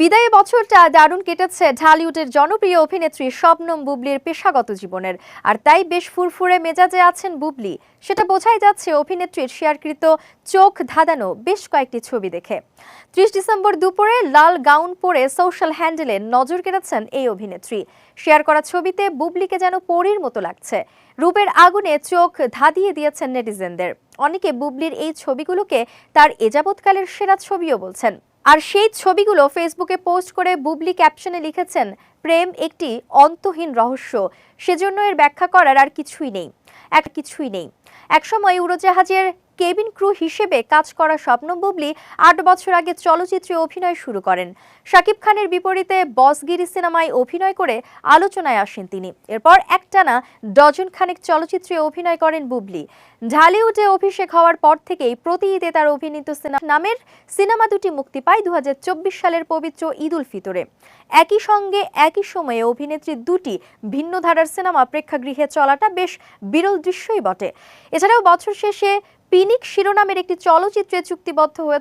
বিদায়ী বছরটা দারুণ কেটেছে ঢালিউডের জনপ্রিয় অভিনেত্রী শবনম বুবলির পেশাগত জীবনের। আর তাই বেশ ফুরফুরে মেজাজে আছেন বুবলি। সেটা বোঝাই যাচ্ছে অভিনেত্রীর শেয়ারকৃত চোখ ধাঁধানো বেশ কয়েকটি ছবি দেখে। ত্রিশ ডিসেম্বর দুপুরে লাল গাউন পরে সোশ্যাল হ্যান্ডেলে নজর কেড়েছেন এই অভিনেত্রী। শেয়ার করা ছবিতে বুবলিকে যেন পরীর মতো লাগছে। রূপের আগুনে চোখ ধাঁধিয়ে দিয়েছেন নেটিজেনদের। অনেকে বুবলির এই ছবিগুলোকে তার এযাবৎকালের সেরা ছবিও বলছেন। আর সেই ছবিগুলো ফেসবুকে পোস্ট করে বুবলি ক্যাপশনে লিখেছেন, প্রেম একটি অন্তহীন রহস্য। সেজন্য এর ব্যাখ্যা করার আর কিছুই নেই। এক কিছুই নেই। একসময় উড়োজাহাজের কেবিন ক্রু হিসেবে কাজ করা স্বপ্ন বুবলি আট বছর আগে চলচ্চিত্রে অভিনয় শুরু করেন। শাকিব খানের বিপরীতে বসগিরি সিনেমায় অভিনয় করে আলোচনায় আসেন তিনি। এরপর একটানা ডজন খানেক চলচ্চিত্রে অভিনয় করেন বুবলি। ঢালিউডে অভিষেক হওয়ার পর থেকেই প্রতি ঈদে তার অভিনীত সিনেমা নামের সিনেমা দুটি মুক্তি পায় দু হাজার চব্বিশ সালের পবিত্র ঈদ উল ফিতরে। একই সঙ্গে একই সময়ে অভিনেত্রী দুটি ভিন্ন ধারার সিনেমা প্রেক্ষাগৃহে চলাটা বেশ বিরল দৃশ্যই বটে। এছাড়াও বছর শেষে পিনিক শিরোনামের একটি চলচ্চিত্রে চুক্তিবদ্ধ হয়ে